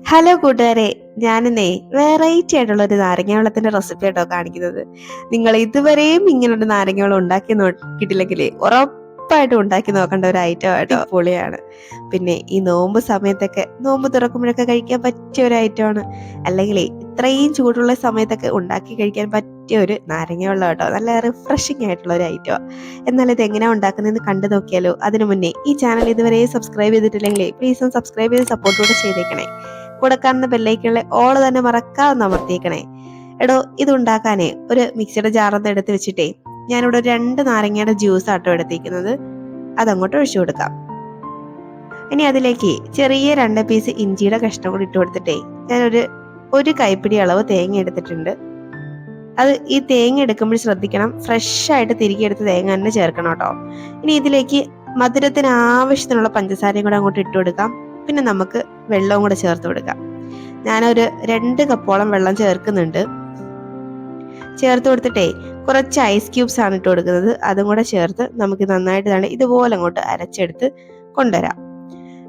Hello കൂട്ടുകാരെ. ഞാനിന്നേ variety ആയിട്ടുള്ള ഒരു നാരങ്ങ വെള്ളത്തിന്റെ റെസിപ്പി ആട്ടോ കാണിക്കുന്നത്. നിങ്ങൾ ഇതുവരെയും ഇങ്ങനെ ഒരു നാരങ്ങ വെള്ളം ഉണ്ടാക്കി നോക്കിയിട്ടില്ലെങ്കിൽ ഉറപ്പായിട്ടും ഉണ്ടാക്കി നോക്കേണ്ട ഒരു ഐറ്റം ആട്ടോ. പൊളിയാണ് പിന്നെ ഈ നോമ്പ് സമയത്തൊക്കെ നോമ്പ് തുറക്കുമ്പോഴൊക്കെ കഴിക്കാൻ പറ്റിയ ഒരു ഐറ്റമാണ് അല്ലെങ്കിൽ ഇത്രയും ചൂടുള്ള സമയത്തൊക്കെ ഉണ്ടാക്കി കഴിക്കാൻ പറ്റിയ ഒരു നാരങ്ങ വെള്ളം കേട്ടോ നല്ല റിഫ്രഷിംഗ് ആയിട്ടുള്ള ഒരു ഐറ്റമാണ് എന്നാൽ ഇത് എങ്ങനെയാണ് ഉണ്ടാക്കുന്നതെന്ന് കണ്ടു നോക്കിയാലോ. അതിനു മുന്നേ ഈ ചാനൽ ഇതുവരെ സബ്സ്ക്രൈബ് ചെയ്തിട്ടില്ലെങ്കിൽ പ്ലീസ് ഒന്ന് സബ്സ്ക്രൈബ് ചെയ്ത് സപ്പോർട്ട് കൂടെ ചെയ്തേക്കണേ. കൂടെ കാണുന്ന ബെല്ലൈക്കുള്ള ഓൾ തന്നെ മറക്കാതെ അമർത്തിയേക്കണേ എടോ ഇത് ഉണ്ടാക്കാനേ ഒരു മിക്സിയുടെ ജാറൊന്ന് എടുത്ത് വെച്ചിട്ടേ. ഞാനിവിടെ രണ്ട് നാരങ്ങയുടെ ജ്യൂസ് ആട്ടോ എടുത്തിരിക്കുന്നത് അതങ്ങോട്ട് ഒഴിച്ചു കൊടുക്കാം. ഇനി അതിലേക്ക് ചെറിയ രണ്ട് പീസ് ഇഞ്ചിയുടെ കഷ്ണം കൂടി ഇട്ട് കൊടുത്തിട്ടേ. ഞാനൊരു ഒരു കൈപ്പിടി അളവ് തേങ്ങ എടുത്തിട്ടുണ്ട്. അത് ഈ തേങ്ങ എടുക്കുമ്പോൾ ശ്രദ്ധിക്കണം. ഫ്രഷ് ആയിട്ട് തിരികെ എടുത്ത് തേങ്ങ തന്നെ ചേർക്കണം കേട്ടോ. ഇനി ഇതിലേക്ക് മധുരത്തിന് ആവശ്യത്തിനുള്ള പഞ്ചസാരയും കൂടെ അങ്ങോട്ട് ഇട്ട് കൊടുക്കാം. പിന്നെ നമുക്ക് വെള്ളവും കൂടെ ചേർത്ത് കൊടുക്കാം. ഞാനൊരു രണ്ട് കപ്പോളം വെള്ളം ചേർക്കുന്നുണ്ട്. ചേർത്ത് കൊടുത്തിട്ടേ കുറച്ച് ഐസ് ക്യൂബ്സ് ആണ് ഇട്ട് കൊടുക്കുന്നത്. അതും കൂടെ ചേർത്ത് നമുക്ക് നന്നായിട്ട് തന്നെ ഇതുപോലെ അങ്ങോട്ട് അരച്ചെടുത്ത് കൊണ്ടുവരാം.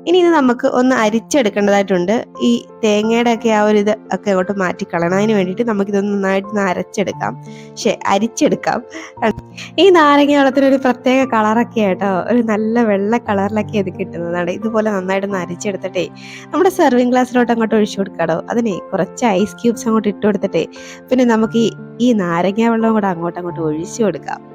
ഇനി ഇത് നമുക്ക് ഒന്ന് അരിച്ചെടുക്കേണ്ടതായിട്ടുണ്ട്. ഈ തേങ്ങയുടെ ഒക്കെ ആ ഒരു ഇത് ഒക്കെ അങ്ങോട്ട് മാറ്റിക്കളയണം. അതിന് വേണ്ടിയിട്ട് നമുക്കിതൊന്ന് നന്നായിട്ട് അരച്ചെടുക്കാം. പക്ഷെ അരിച്ചെടുക്കാം. ഈ നാരങ്ങ വെള്ളത്തിന് ഒരു പ്രത്യേക കളറൊക്കെ ആട്ടോ ഒരു നല്ല വെള്ള കളറിലൊക്കെ ഇത് കിട്ടുന്നതാണ്. ഇതുപോലെ നന്നായിട്ട് ഒന്ന് അരിച്ചെടുത്തിട്ടേ നമ്മുടെ സെർവിങ് ഗ്ലാസ്സിലോട്ട് അങ്ങോട്ട് ഒഴിച്ചു കൊടുക്കാടോ. അതിനെ കുറച്ച് ഐസ് ക്യൂബ്സ് അങ്ങോട്ട് ഇട്ട് കൊടുത്തിട്ടേ പിന്നെ നമുക്ക് ഈ ഈ നാരങ്ങ വെള്ളം കൂടെ അങ്ങോട്ട് അങ്ങോട്ട് ഒഴിച്ചു കൊടുക്കാം.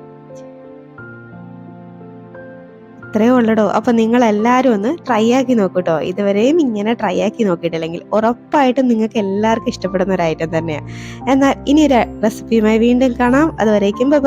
ഇത്രയേ ഉള്ളടോ. അപ്പൊ നിങ്ങൾ എല്ലാവരും ഒന്ന് ട്രൈ ആക്കി നോക്കൂട്ടോ. ഇതുവരെയും ഇങ്ങനെ ട്രൈ ആക്കി നോക്കിയിട്ടില്ലെങ്കിൽ ഉറപ്പായിട്ടും നിങ്ങൾക്ക് എല്ലാവർക്കും ഇഷ്ടപ്പെടുന്ന ഒരു ഐറ്റം തന്നെയാണ് എന്നാൽ ഇനി ഒരു റെസിപ്പിയുമായി വീണ്ടും കാണാം. അതുവരേക്കും ബൈ